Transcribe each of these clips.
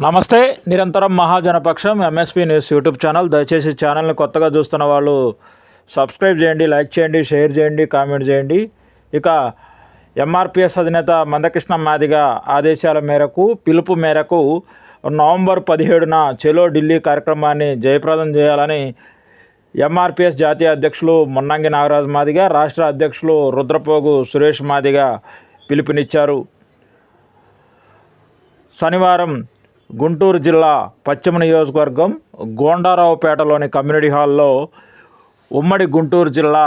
నమస్తే నిరంతరం Mahajanapaksham MSP news YouTube channel దయచేసి ఛానల్ని కొత్తగా చూస్తున్న వాళ్ళు సబ్స్క్రైబ్ చేయండి లైక్ చేయండి షేర్ చేయండి కామెంట్ చేయండి. ఇక ఎంఆర్పిఎస్ అధినేత మందకృష్ణ మాదిగ ఆదేశాల మేరకు పిలుపు మేరకు నవంబర్ పదిహేడున చెలో ఢిల్లీ కార్యక్రమాన్ని జయప్రదం చేయాలని ఎంఆర్పిఎస్ జాతీయ అధ్యక్షులు మున్నంగి నాగరాజ్ మాదిగ రాష్ట్ర అధ్యక్షులు రుద్రపోగు సురేష్ మాదిగ పిలుపునిచ్చారు. శనివారం గుంటూరు జిల్లా పశ్చిమ నియోజకవర్గం గోండారావుపేటలోని కమ్యూనిటీ హాల్లో ఉమ్మడి గుంటూరు జిల్లా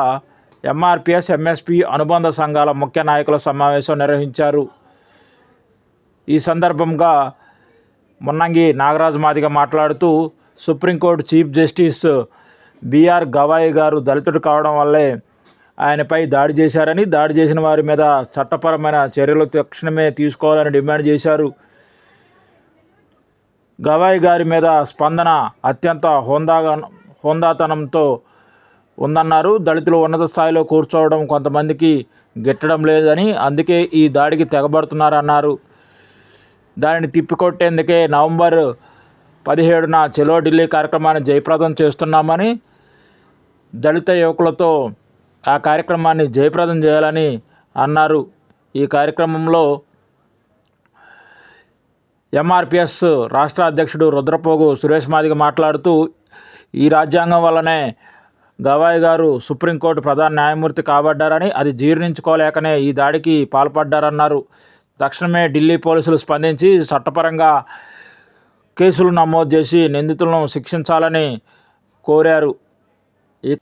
ఎంఆర్పిఎస్ ఎంఎస్పి అనుబంధ సంఘాల ముఖ్య నాయకుల సమావేశం నిర్వహించారు. ఈ సందర్భంగా మున్నంగి నాగరాజు మాదిగ మాట్లాడుతూ supreme court chief justice BR Gavai గారు దళితుడు కావడం వల్లే ఆయనపై దాడి చేశారని దాడి చేసిన వారి మీద చట్టపరమైన చర్యలు తక్షణమే తీసుకోవాలని డిమాండ్ చేశారు. గవాయి గారి మీద స్పందన అత్యంత హోందాగా హోందాతనంతో ఉందన్నారు. దళితులు ఉన్నత స్థాయిలో కూర్చోవడం కొంతమందికి గిట్టడం లేదని అందుకే ఈ దాడికి తెగబడుతున్నారన్నారు. దానిని తిప్పికొట్టేందుకే నవంబర్ పదిహేడున చెలో ఢిల్లీ కార్యక్రమాన్ని జయప్రదం చేస్తున్నామని దళిత యువకులతో ఆ కార్యక్రమాన్ని జయప్రదం చేయాలని అన్నారు. ఈ కార్యక్రమంలో ఎంఆర్పిఎస్ రాష్ట్ర అధ్యక్షుడు రుద్రపోగు సురేష్ మాదిగ మాట్లాడుతూ ఈ రాజ్యాంగం వల్లనే గవాయి గారు సుప్రీంకోర్టు ప్రధాన న్యాయమూర్తి కాబడ్డారని అది జీర్ణించుకోలేకనే ఈ దాడికి పాల్పడ్డారన్నారు. తక్షణమే ఢిల్లీ పోలీసులు స్పందించి చట్టపరంగా కేసులు నమోదు చేసి నిందితులను శిక్షించాలని కోరారు. ఈ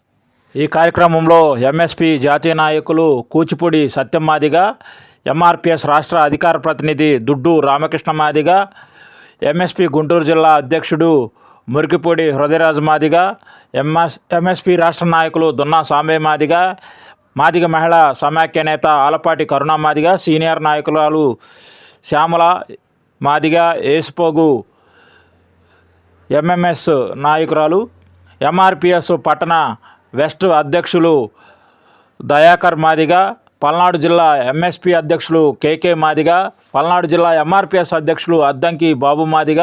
ఈ కార్యక్రమంలో ఎంఎస్పి జాతీయ నాయకులు కూచిపూడి సత్యం మాదిగా ఎంఆర్పిఎస్ రాష్ట్ర అధికార ప్రతినిధి దుడ్డు రామకృష్ణ మాదిగా ఎంఎస్పి గుంటూరు జిల్లా అధ్యక్షుడు మురికిపూడి హృదయరాజు మాదిగా ఎంఎస్ ఎంఎస్పి రాష్ట్ర నాయకులు దున్నా సాంబే మాదిగా మాదిగ మహిళా సమాఖ్య నేత ఆలపాటి కరుణా మాదిగా సీనియర్ నాయకురాలు శ్యామల మాదిగా ఏసుపోగు ఎంఎంఎస్ నాయకురాలు ఎంఆర్పిఎస్ పట్టణ వెస్ట్ అధ్యక్షులు దయాకర్ మాదిగా పల్నాడు జిల్లా ఎంఎస్పి అధ్యక్షులు కేకే మాదిగ పల్నాడు జిల్లా ఎంఆర్పిఎస్ అధ్యక్షులు అద్దంకి బాబు మాదిగ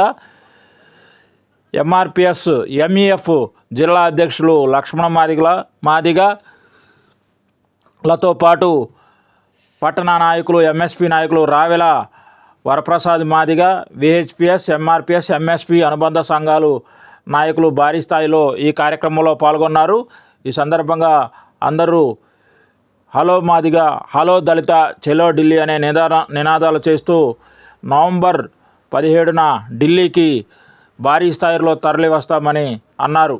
ఎంఆర్పిఎస్ ఎంఈఎఫ్ జిల్లా అధ్యక్షులు లక్ష్మణ మాదిగల మాదిగ. లతో పాటు పట్టణ నాయకులు ఎంఎస్పి నాయకులు Ravela Varaprasad Madiga VHPS MRPS MSP అనుబంధ సంఘాలు నాయకులు భారీ స్థాయిలో ఈ కార్యక్రమంలో పాల్గొన్నారు. ఈ సందర్భంగా అందరూ హలో మాదిగ హలో దళిత చెలో ఢిల్లీ అనే నిదాన నినాదాలు చేస్తూ నవంబర్ పదిహేడున ఢిల్లీకి భారీ స్థాయిలో తరలి వస్తామని అన్నారు.